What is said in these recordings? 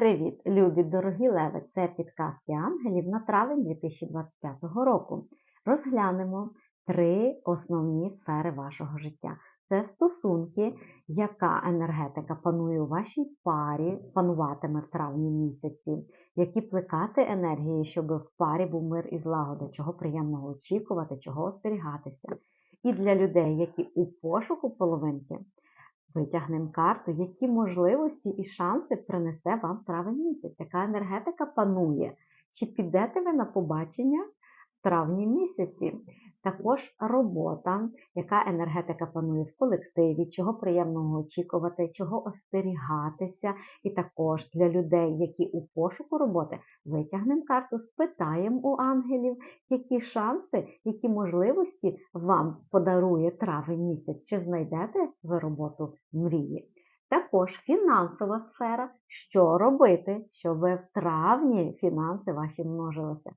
Привіт, любі дорогі леви! Це підказки ангелів на травень 2025 року. Розглянемо три основні сфери вашого життя. Це стосунки, яка енергетика панує у вашій парі, пануватиме в травні місяці, які плекати енергії, щоб в парі був мир і злагода, чого приємного очікувати, чого остерігатися. І для людей, які у пошуку половинки, Витягнемо карту, які можливості і шанси принесе вам травень місяць, яка енергетика панує. Чи підете ви на побачення травні місяці? Також робота, яка енергетика панує в колективі, чого приємного очікувати, чого остерігатися. І також для людей, які у пошуку роботи, витягнемо карту, спитаємо у ангелів, які шанси, які можливості вам подарує травень місяць, чи знайдете ви роботу мрії. Також фінансова сфера, що робити, щоб в травні фінанси ваші множилися.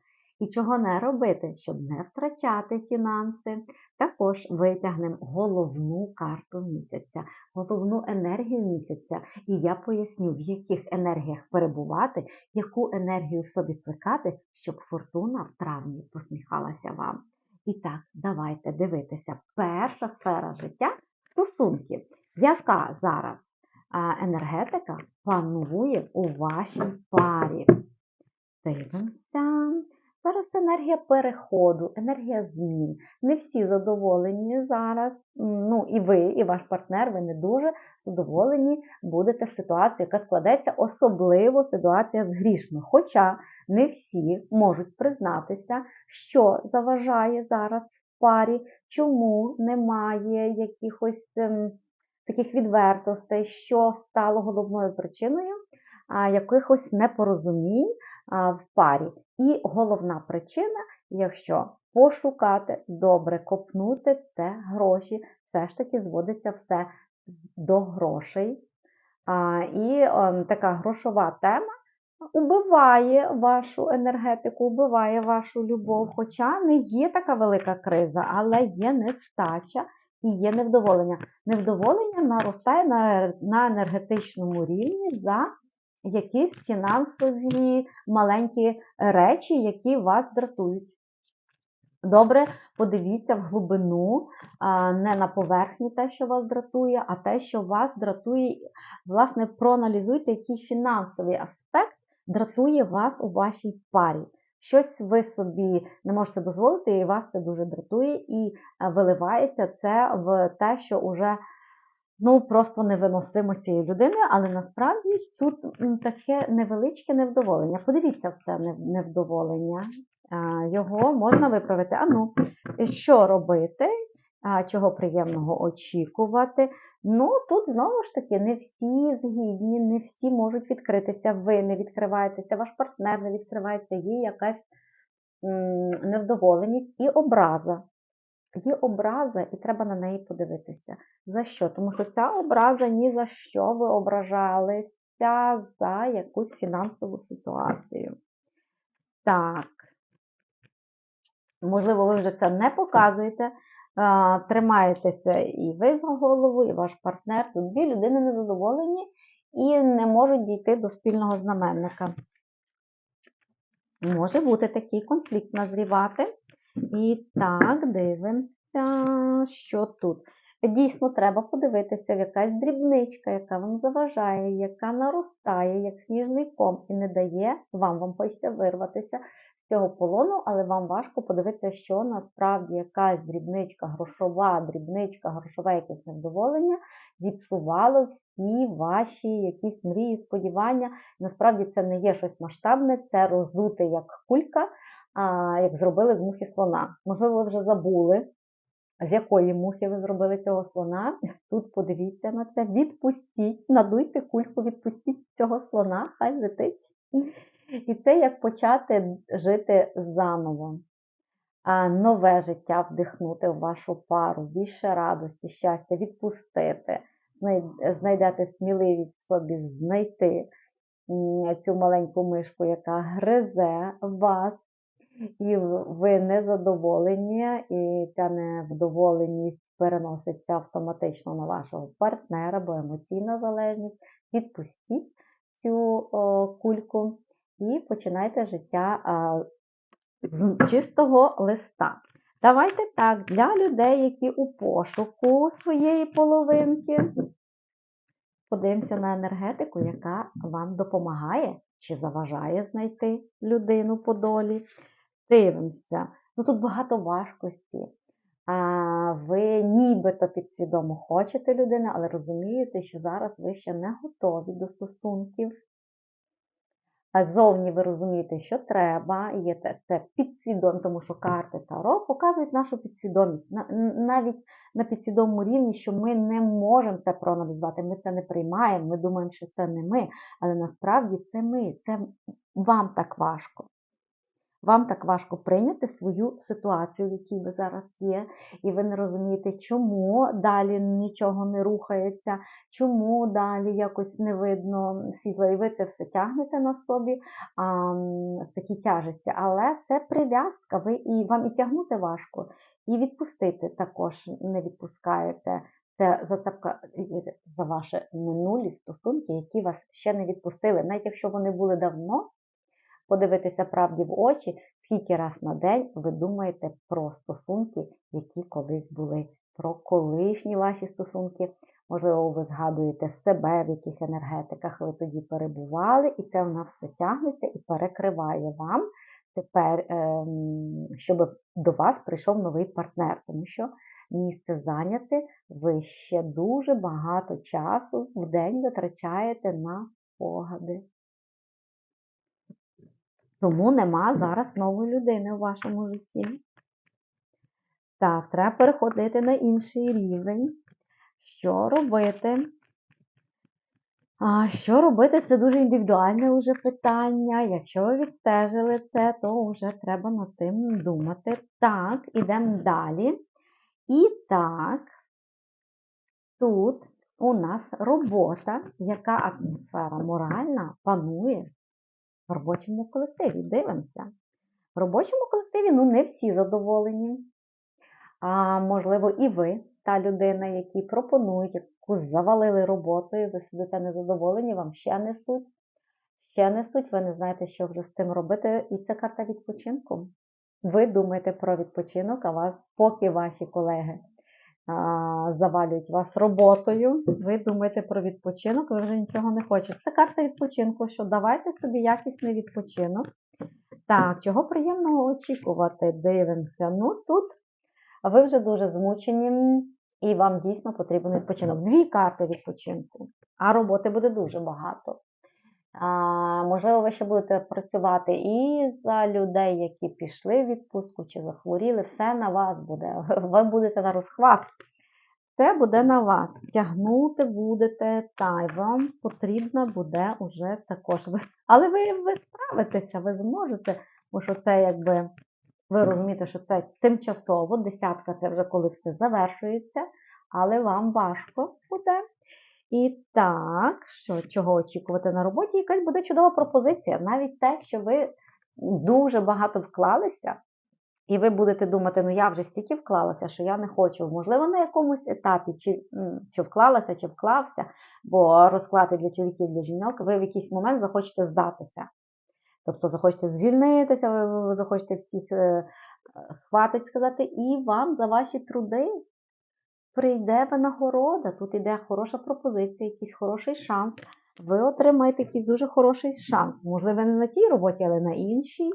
І чого не робити, щоб не втрачати фінанси. Також витягнемо головну карту місяця, головну енергію місяця. І я поясню, в яких енергіях перебувати, яку енергію собі плекати, щоб фортуна в травні посміхалася вам. І так, давайте дивитися. Перша сфера життя стосунків. Яка зараз енергетика панує у вашій парі? Дивимося. Зараз енергія переходу, енергія змін. Не всі задоволені зараз. Ну і ви, і ваш партнер, ви не дуже задоволені будете ситуацією, яка складеться, особливо ситуація з грішми. Хоча не всі можуть признатися, що заважає зараз в парі, чому немає якихось ем, таких відвертостей, що стало головною причиною якихось непорозумінь в парі. І головна причина, якщо пошукати, добре копнути, це гроші, все ж таки зводиться все до грошей. І така грошова тема убиває вашу енергетику, убиває вашу любов. Хоча не є така велика криза, але є нестача і є невдоволення. Невдоволення наростає на, на енергетичному рівні за якісь фінансові маленькі речі, які вас дратують. Добре, подивіться в глибину, не на поверхні те, що вас дратує, а те, що вас дратує, власне, проаналізуйте, який фінансовий аспект дратує вас у вашій парі. Щось ви собі не можете дозволити, і вас це дуже дратує, і виливається це в те, що вже ну, просто невиносимо цієї людини, але насправді тут таке невеличке невдоволення. Подивіться в це невдоволення. Його можна виправити. А ну, що робити? Чого приємного очікувати. Ну, тут знову ж таки не всі згідні, не всі можуть відкритися. Ви не відкриваєтеся, ваш партнер не відкривається, є якась невдоволеність і образа. Є образа, і треба на неї подивитися. За що? Тому що ця образа ні за що ви ображалися за якусь фінансову ситуацію. Так, можливо, ви вже це не показуєте. Тримаєтеся і ви за голову, і ваш партнер. Тут дві людини незадоволені і не можуть дійти до спільного знаменника. Може бути такий конфлікт назрівати. І так, дивимося, що тут. Дійсно, треба подивитися, якась дрібничка, яка вам заважає, яка наростає, як сніжний ком, і не дає вам, вам хочеться вирватися з цього полону, але вам важко подивитися, що насправді якась дрібничка, грошова, дрібничка, грошове якесь невдоволення зіпсувало всі ваші якісь мрії, сподівання. Насправді це не є щось масштабне, це роздути як кулька як зробили з мухи слона. Можливо, ви вже забули, з якої мухи ви зробили цього слона. Тут подивіться на це, відпустіть, надуйте кульку, відпустіть цього слона, хай летить. І це як почати жити заново. Нове життя вдихнути в вашу пару, більше радості, щастя, відпустити, знайдете сміливість в собі знайти цю маленьку мишку, яка гризе вас, і ви незадоволені, і ця невдоволеність переноситься автоматично на вашого партнера, бо емоційна залежність. Відпустіть цю о, кульку і починайте життя а, з чистого листа. Давайте так, для людей, які у пошуку своєї половинки, подивимося на енергетику, яка вам допомагає чи заважає знайти людину по долі. Дивимося. Ну тут багато важкості. А, ви нібито підсвідомо хочете людину, але розумієте, що зараз ви ще не готові до стосунків. А зовні ви розумієте, що треба, є те- це підсвідомо, тому що карти Таро показують нашу підсвідомість на- навіть на підсвідомому рівні, що ми не можемо це проаналізувати, ми це не приймаємо, ми думаємо, що це не ми, але насправді це ми, це вам так важко. Вам так важко прийняти свою ситуацію, в якій ви зараз є, і ви не розумієте, чому далі нічого не рухається, чому далі якось не видно світла, і ви це все тягнете на собі а, в такій тяжесті. Але це прив'язка, ви і вам і тягнути важко, і відпустити також не відпускаєте. Це зацепка за ваші минулі стосунки, які вас ще не відпустили. Навіть якщо вони були давно, подивитися правді в очі, скільки раз на день ви думаєте про стосунки, які колись були, про колишні ваші стосунки. Можливо, ви згадуєте себе, в яких енергетиках ви тоді перебували, і це вона все тягнеться і перекриває вам тепер, ем, щоб до вас прийшов новий партнер, тому що місце зайняте, ви ще дуже багато часу в день витрачаєте на спогади. Тому нема зараз нової людини у вашому житті. Так, треба переходити на інший рівень. Що робити? А що робити? Це дуже індивідуальне вже питання. Якщо ви відстежили це, то вже треба над тим думати. Так, ідемо далі. І так, тут у нас робота, яка атмосфера моральна панує в робочому колективі. Дивимося. В робочому колективі ну, не всі задоволені. А можливо, і ви, та людина, які пропонують, яку завалили роботою, ви сидите незадоволені, вам ще несуть, ще несуть, ви не знаєте, що вже з тим робити. І це карта відпочинку. Ви думаєте про відпочинок, а вас, поки ваші колеги завалюють вас роботою, ви думаєте про відпочинок, ви вже нічого не хочете. Це карта відпочинку, що давайте собі якісний відпочинок. Так, чого приємного очікувати? Дивимося. Ну тут ви вже дуже змучені, і вам дійсно потрібен відпочинок. Дві карти відпочинку, а роботи буде дуже багато. Можливо, ви ще будете працювати і за людей, які пішли в відпустку чи захворіли, все на вас буде. Ви будете на розхват. Це буде на вас. Тягнути будете, та й вам потрібно буде уже також. Але ви, ви справитеся, ви зможете, бо що це якби ви розумієте, що це тимчасово, десятка це вже коли все завершується, але вам важко буде. І так, що чого очікувати на роботі? Якась буде чудова пропозиція. Навіть те, що ви дуже багато вклалися, і ви будете думати, ну я вже стільки вклалася, що я не хочу. Можливо, на якомусь етапі, чи, чи вклалася, чи вклався, бо розклади для чоловіків, для жінок, ви в якийсь момент захочете здатися. Тобто захочете звільнитися, ви- захочете всіх е, е, хватить сказати, і вам за ваші труди прийде винагорода. Тут іде хороша пропозиція, якийсь хороший шанс. Ви отримаєте якийсь дуже хороший шанс. Можливо, не на тій роботі, але на іншій.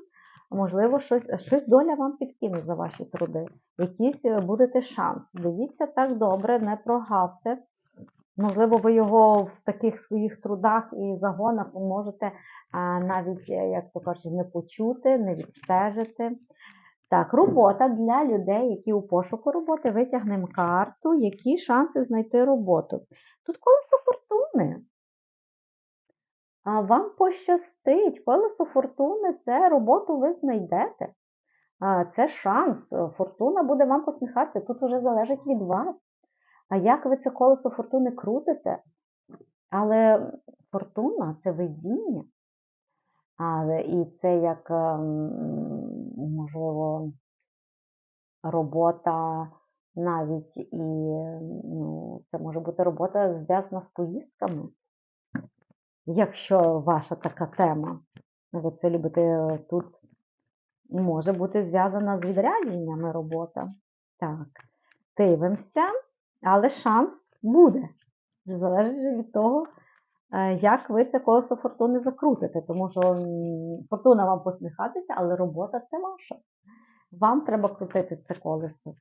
Можливо, щось, щось доля вам підкине за ваші труди. Якийсь е, будете шанс. Дивіться так добре, не прогавте. Можливо, ви його в таких своїх трудах і загонах можете а, навіть, е, як то кажуть, не почути, не відстежити. Так, робота для людей, які у пошуку роботи, витягнемо карту, які шанси знайти роботу. Тут колесо фортуни. А вам пощастить. Колесо фортуни це роботу ви знайдете. А, Це шанс. Фортуна буде вам посміхатися. Тут уже залежить від вас. А як ви це колесо фортуни крутите? Але фортуна це везіння. Але і це як, ем, можливо, робота навіть і ну, це може бути робота зв'язана з поїздками. якщо ваша така тема. Ви це любите тут може бути зв'язана з відрядженнями робота. Так, дивимося, але шанс буде. Залежить від того, як ви це колесо фортуни закрутите. Тому що фортуна вам посміхатися, але робота це ваша. Вам треба крутити це колесо.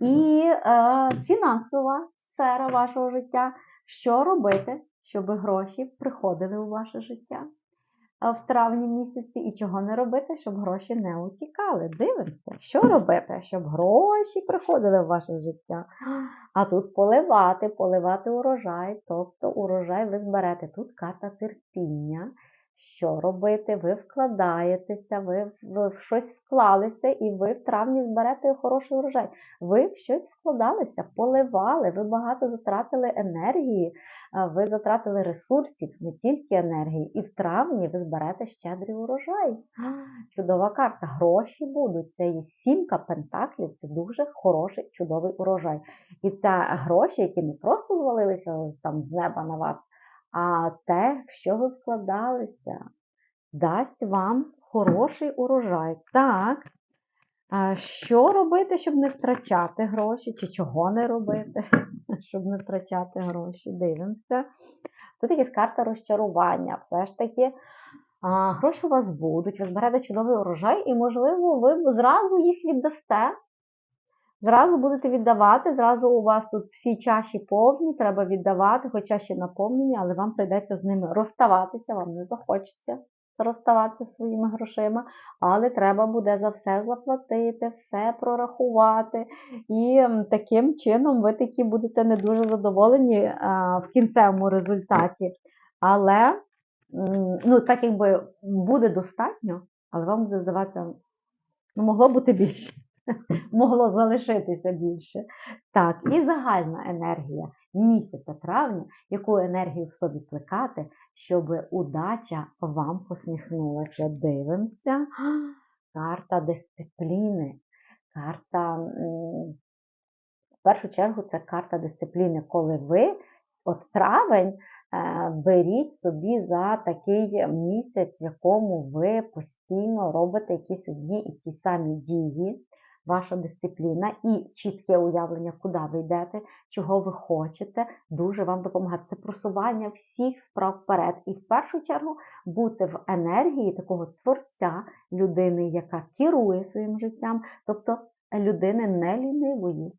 І е, фінансова сфера вашого життя. Що робити, щоб гроші приходили у ваше життя е, в травні місяці, і чого не робити, щоб гроші не утікали? Дивимося, що робити, щоб гроші приходили в ваше життя. А тут поливати, поливати урожай, тобто урожай ви зберете. Тут карта терпіння. Що робити? Ви вкладаєтеся, ви в в щось вклалися, і ви в травні зберете хороший урожай. Ви в щось вкладалися, поливали, ви багато затратили енергії, ви затратили ресурсів, не тільки енергії. І в травні ви зберете щедрий урожай. Чудова карта. Гроші будуть. Це є сімка пентаклів, це дуже хороший, чудовий урожай. І це гроші, які не просто звалилися там з неба на вас, а те, в що ви вкладалися, дасть вам хороший урожай. Так. Що робити, щоб не втрачати гроші, чи чого не робити, щоб не втрачати гроші? Дивимося. Тут якась карта розчарування. Все ж таки, гроші у вас будуть, ви зберете чудовий урожай, і, можливо, ви зразу їх віддасте. Зразу будете віддавати, зразу у вас тут всі чаші повні, треба віддавати, хоча ще наповнені, але вам прийдеться з ними розставатися, вам не захочеться розставатися своїми грошима, але треба буде за все заплатити, все прорахувати. І таким чином ви такі будете не дуже задоволені в кінцевому результаті. Але ну, так якби буде достатньо, але вам буде здаватися, ну, могло бути більше. Могло залишитися більше. Так, і загальна енергія місяця травня, яку енергію в собі плекати, щоб удача вам посміхнулася. Дивимося. Карта дисципліни. Карта, в першу чергу, це карта дисципліни, коли ви, от травень, е, беріть собі за такий місяць, в якому ви постійно робите якісь одні і ті самі дії ваша дисципліна і чітке уявлення, куди ви йдете, чого ви хочете, дуже вам допомагає. Це просування всіх справ вперед. І в першу чергу бути в енергії такого творця людини, яка керує своїм життям, тобто людини не лінивої.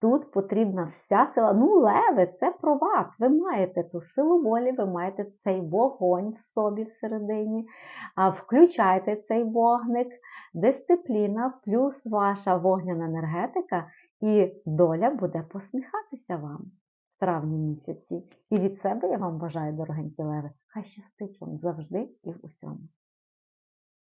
Тут потрібна вся сила. Ну, леви, це про вас. Ви маєте ту силу волі, ви маєте цей вогонь в собі всередині. Включайте цей вогник, дисципліна, плюс ваша вогняна енергетика, і доля буде посміхатися вам в травні місяці. І від себе я вам бажаю, дорогенькі леви, хай щастить вам завжди і в усьому.